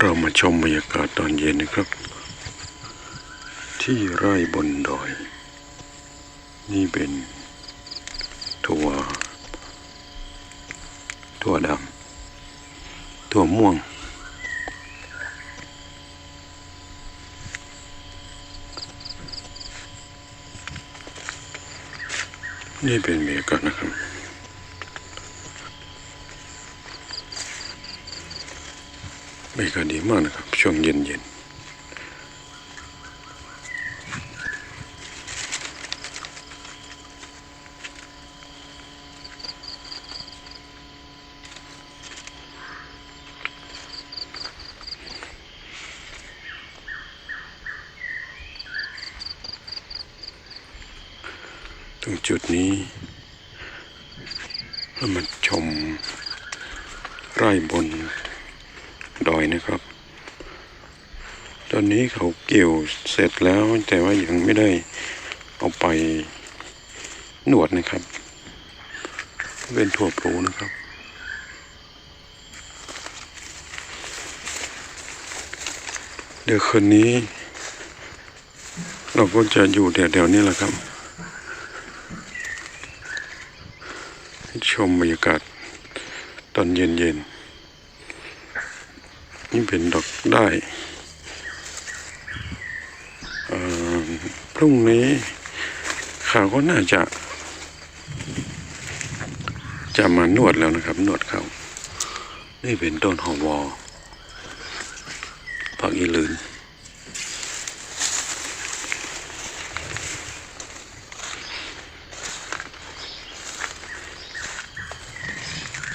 เรามาชมบรรยากาศตอนเย็นนะครับ ที่ไร่บนดอย นี่เป็นถั่วถั่วดำถั่วม่วง นี่เป็นบรรยากาศนะครับ บรรยากาศดีมากนะครับ ช่วงเย็นเย็นตรงจุดนี้เรามาชมไร่บน นะครับ ตอนนี้เขาเกี่ยวเสร็จแล้ว แต่ว่ายังไม่ได้เอาไปหนวดนะครับ เป็นถั่วปลูนะครับเดี๋ยวคืนนี้ เราก็จะอยู่แถวๆนี้แหละครับ ชมบรรยากาศตอนเย็นๆ นี่เป็นดอกได้พรุ่งนี้ข่าวก็น่าจะ จะมานวดแล้วนะครับ นวดเขานี่เป็นต้นหอวอผักอีลืน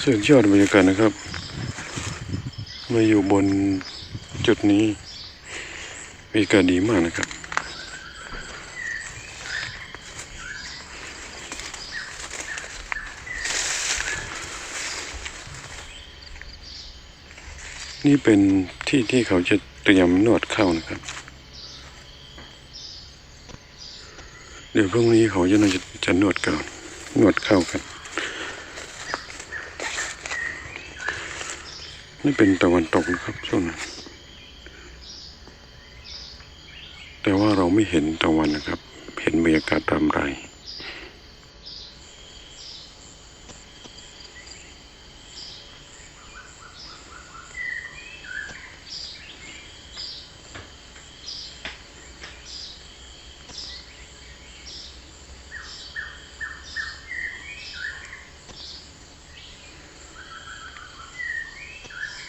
สุดยอดบรรยากาศนะครับ มาอยู่บนจุดนี้บรรยากาดีมากนะครับ นี่เป็นที่ที่เขาจะเตรียมนวดเข้านะครับ เดี๋ยวพรุ่งนี้เขาจะน่าจะจะนวดก่อนนวดเข้ากัน นี่เป็นตะวันตกนะครับช่วงนั้นแต่ว่าเราไม่เห็นตะวันนะครับ เห็นบรรยากาศตามไร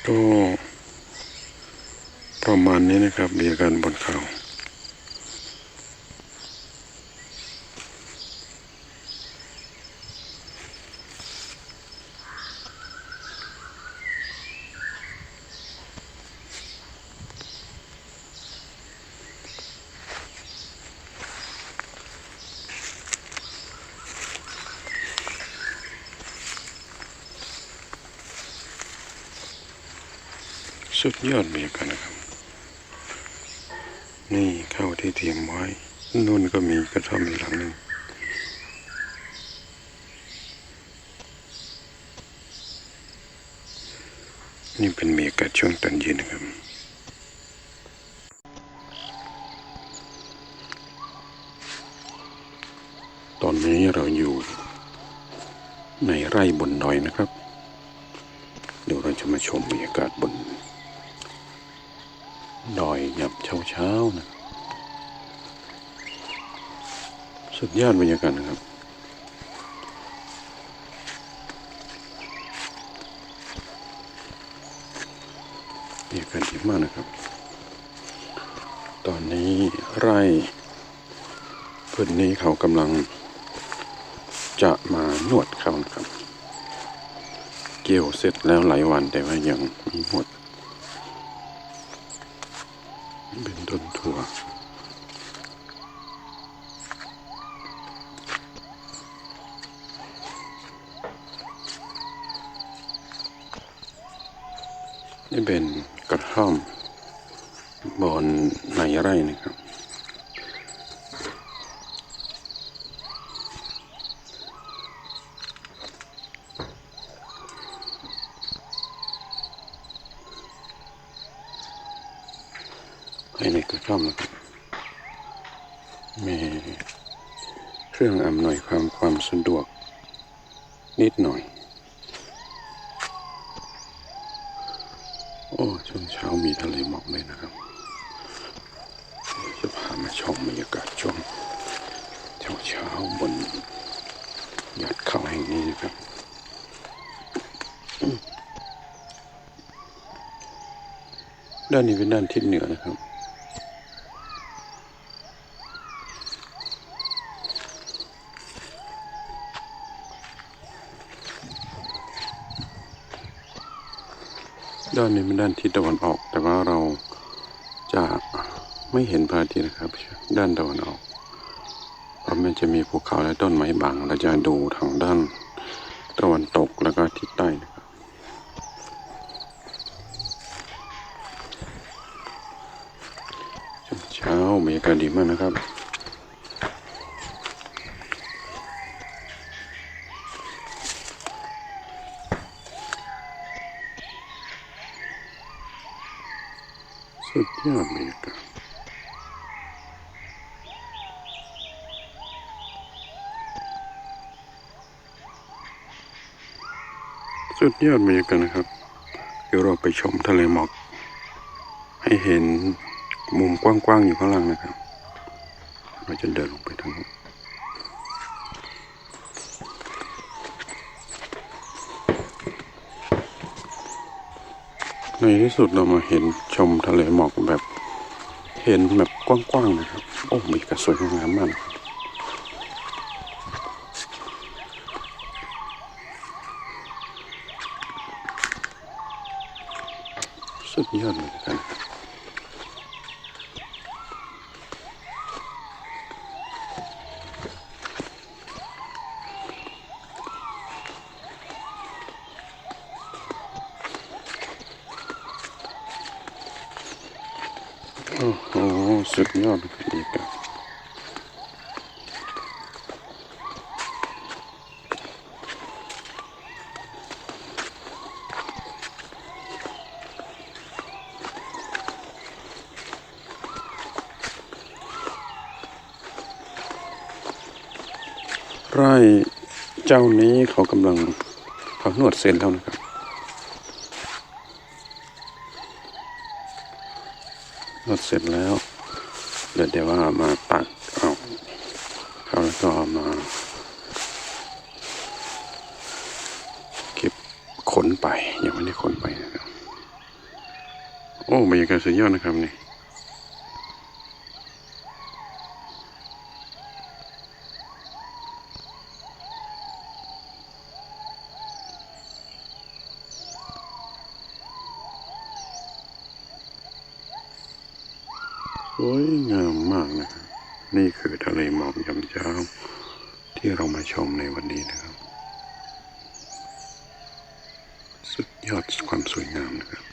ก็ประมาณนี้นะครับบรรยาการบนเขา่า ดยอดบรรยกาศนะครับ นี่เข้าที่เตรียมไว้นู่นก็มีกระท่อมอีกหลังหนึ่งนี่เป็นบรรยากาศช่วงตอนเย็นนะครับตอนนี้เราอยู่ในไร่บนดอยนะครับ เดี๋ยวเราจะมาชมบรรยากาศบน ดอยยับเช้าเช้าๆนะสุดยอดบรรยากาศนะครับบรรยากาศดีมากนะครับ ตอนนี้ไร่พื้นนี้เขากำลังจะมานวดเขานะครับ เกี่ยวเสร็จแล้วหลายวันแต่ว่ายังไม่หมด นี่เป็นกระท่อมบอนในไร่นะครับ ภายในกระท่อมนะครับมีเครื่องอำนวยความความสะดวกนิดหน่อย อ้ช่วงเช้ามีทะเลหมอกเลยนะครับ จะพามาชมบรรยากาศช่วงเช้าเช้าบนยอดเขาแห่งนี้นะครับด้านนี้เป็นด้านทิศเหนือนะครับ ด้านนี้เป็นด้านทิศตะวันออก แต่ว่าเราจะไม่เห็นพระอาทิตย์นะครับ ด้านตะวันออกเพราะมันจะมีภูเขาและต้นไม้บังเราจะดูทางด้านตะวันตกแล้วก็ทิศใต้นะครับเช้าบรรยากาศดีมากนะครับ สุดยอดบรรยากาศสุดยอดบรรยากาศนะครับ เดี๋ยวเราไปชมทะเลหมอก ให้เห็นมุมกว้างๆอยู่ข้างล่างนะครับ เราจะเดินลงไปทางนู้น ในที่สุดเรามาเห็นชมทะเลหมอกแบบเห็นแบบกว้างๆนะครับ โอ้มีกระสวยงามมากสุดยอดเลยกัน โอ้โหสุดยอดเลยบรรยากาศไร่เจ้านี้เขากำลังทำนวดเสร็จแล้วนะครับ นวดเสร็จแล้ว เดี๋ยวเดี๋ยวว่ามาตักเอาเขาแล้วก็มาเก็บขนไปยังไม่ได้ขนไปนะครับโอ้บรรยากาศสุดยอดนะครับนี่ วยงามมากนะครับ นี่คือทะเลหมอกยามเช้า ที่เรามาชมในวันนี้นะครับ สุดยอดความสวยงามนะครับ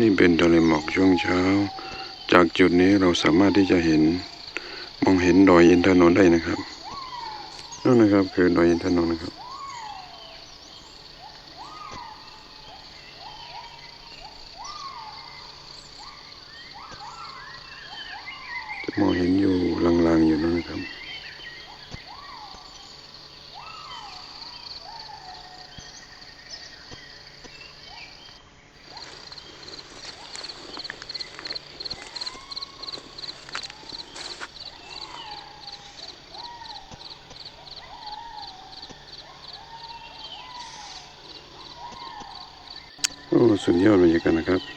นี่เป็นทะเลหมอกช่วงเช้า จากจุดนี้เราสามารถที่จะเห็นมองเห็นดอยอินทนนท์ได้นะครับนั่นนะครับคือดอยอินทนนท์นะครับ จะมองเห็นอยู่ลางๆอยู่นั่นนะครับ โอ้ สุดยอดบรรยากาศนะครับ